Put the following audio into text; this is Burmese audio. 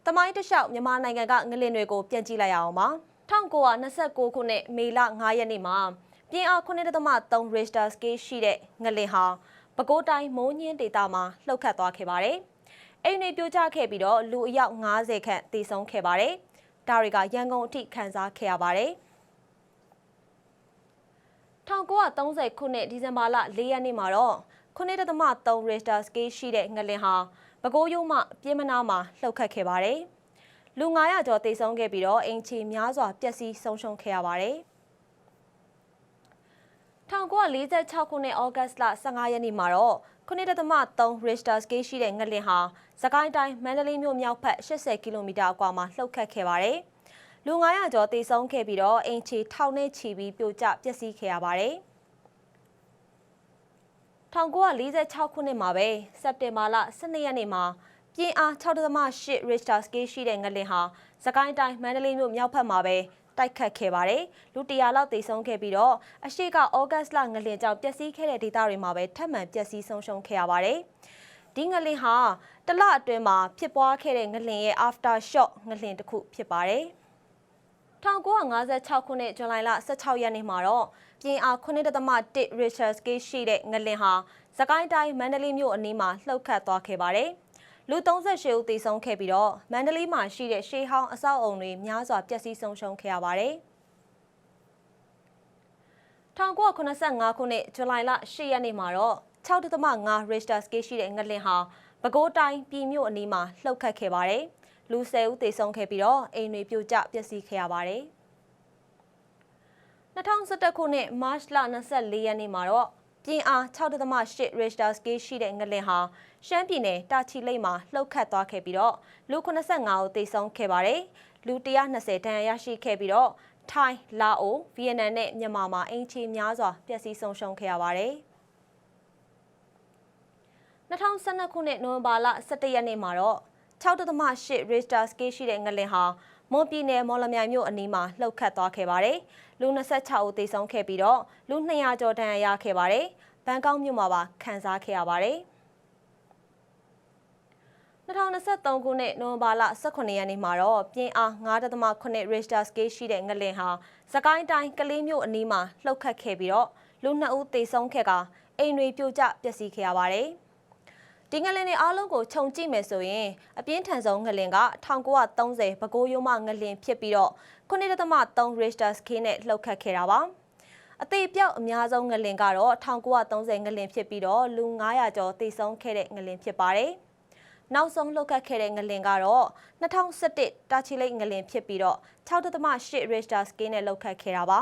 ။တမိုင်းတစ်လျှောက်မြန်မာနိုင်ငံကငလင်တွေကိုပြန်ကြည့်လိုက်ရအောင်ပါ။1929ခုနှစ်မေလ9ရက်နေ့မှာပြင်းအား9.3 Richter scale ရှိတဲ့ငလင်ဟာပဲခူးတိုင်းမိုးညင်းဒေသမှာလှုပ်ခတ်သွားခဲ့ပါတယ်။အိမ်တွေပြိုကျခဲ့ပြီးတော့လူအယောက်90ခန့်သေဆုံးခဲ့ပါတယ်။ဒါတွေကရန်ကုန်အထိခန်းစားခဲ့ရပါတယ်။1930ခုနှစ်ဒီဇင်ဘာလ4ရက်နေ့မှာတော့9.3 Richter scale ရှိတဲ့ငလင်ဟာ ပဲခူးရုံးမှပြင်းမနာမှာလှုပ်ခတ်ခဲ့ပါတယ်။လူ900ကျော်သေဆုံးခဲ့ပြီးတော့အင်ချီများစွာပျက်စီးဆုံးရှုံးခဲ့ရပါတယ်။1946ခုနှစ်ဩဂတ်လ15ရက်နေ့မှာတော့9.3 Richter scale ရှိတဲ့ငလင်ဟာစကိုင်းတိုင်းမန္တလေးမြို့မြောက်ဘက်80ကီလိုမီတာအကွာမှာလှုပ်ခတ်ခဲ့ပါတယ်။လူ900ကျော်သေဆုံးခဲ့ပြီးတော့အင်ချီထောင်နဲ့ချီပြီးပြိုကျပျက်စီးခဲ့ရပါတယ်။ 1946ခုနှစ်မှာပဲစက်တင်ဘာလ12ရက်နေ့မှာပြင်းအား6.8 Richter scale ရှိတဲ့ငလင်ဟာစကိုင်းတိုင်းမန္တလေးမြို့မြောက်ဘက်မှာပဲတိုက်ခတ်ခဲ့ပါတယ်။လူ100လောက်သေဆုံးခဲ့ပြီးတော့အရှိကဩဂတ်လငလင်ကြောင့်ပျက်စီးခဲ့တဲ့ဒေသတွေမှာပဲထပ်မံပျက်စီးဆုံးရှုံးခဲ့ရပါတယ်။ဒီငလင်ဟာတလအတွင်းမှာဖြစ်ပွားခဲ့တဲ့ငလင်ရဲ့ after shock ငလင်တစ်ခုဖြစ်ပါတယ်။ 1956ခုနှစ်ဇူလိုင်လ16ရက်နေ့မှာတော့ပြင်းအား9.1 Richter scale ရှိတဲ့ငလင်ဟာစကိုင်းတိုင်းမန္တလေးမြို့အနီးမှာလှုပ်ခတ်သွားခဲ့ပါတယ်။လူ38ဦးသေဆုံးခဲ့ပြီးတော့မန္တလေးမှာရှိတဲ့ရှေးဟောင်းအဆောက်အုံတွေများစွာပျက်စီးဆုံးရှုံးခဲ့ရပါတယ်။1985ခုနှစ်ဇူလိုင်လ10ရက်နေ့မှာတော့6.5 Richter scale ရှိတဲ့ငလင်ဟာပဲခူးတိုင်းပြည်မြို့အနီးမှာလှုပ်ခတ်ခဲ့ပါတယ်။ လူ10ဦးသေဆုံးခဲ့ပြီးတော့အိမ်တွေပြိုကျပျက်စီးခဲ့ရပါတယ်။2011ခုနှစ်မတ်လ24ရက်နေ့မှာတော့ပြင်းအား6.8 Richter scale ရှိတဲ့ငလင်ဟာရှမ်းပြည်နယ်တာချီလိတ်မှာလှုပ်ခတ်သွားခဲ့ပြီးတော့လူ85ဦးသေဆုံးခဲ့ပါတယ်။လူ120ဒဏ်ရာရရှိခဲ့ပြီးတော့ထိုင်း၊လာအို၊ဗီယက်နမ်နဲ့မြန်မာမှာအင်ချီများစွာပျက်စီးဆုံးရှုံးခဲ့ရပါတယ်။2012ခုနှစ်နိုဝင်ဘာလ17ရက်နေ့မှာတော့ 6.8 Richter scale ရှိတဲ့ငလင်ဟာမွန်ပြည်နယ်မော်လမြိုင်မြို့အနီးမှာလှုပ်ခတ်သွားခဲ့ပါတယ်။လူ26ဦးသေဆုံးခဲ့ပြီးတော့လူ200ကျော်ဒဏ်ရာရခဲ့ပါတယ်။ဘန်ကောက်မြို့မှာပါခံစားခဲ့ရပါတယ်။2023ခုနှစ်နိုဝင်ဘာလ18ရက်နေ့မှာတော့ပြင်းအား9.8 Richter scale ရှိတဲ့ငလင်ဟာစကိုင်းတိုင်းကလေးမြို့အနီးမှာလှုပ်ခတ်ခဲ့ပြီးတော့လူ2ဦးသေဆုံးခဲ့ကအိမ်တွေပြိုကျပျက်စီးခဲ့ရပါတယ်။ ဒီငလင်တွေအားလုံးကိုခြုံကြည့်မယ်ဆိုရင်အပြင်းထန်ဆုံးငလင်က1930ပဲခူးရိုးမငလင်ဖြစ်ပြီးတော့9.3 Richter scale နဲ့လှုပ်ခတ်ခဲ့တာပါအသေးပြောက်အများဆုံးငလင်ကတော့1930ငလင်ဖြစ်ပြီးတော့လူ900ကျော်သေဆုံးခဲ့တဲ့ငလင်ဖြစ်ပါတယ်နောက်ဆုံးလှုပ်ခတ်ခဲ့တဲ့ငလင်ကတော့2011တာချီလိတ်ငလင်ဖြစ်ပြီးတော့6.8 Richter scale နဲ့လှုပ်ခတ်ခဲ့တာပါ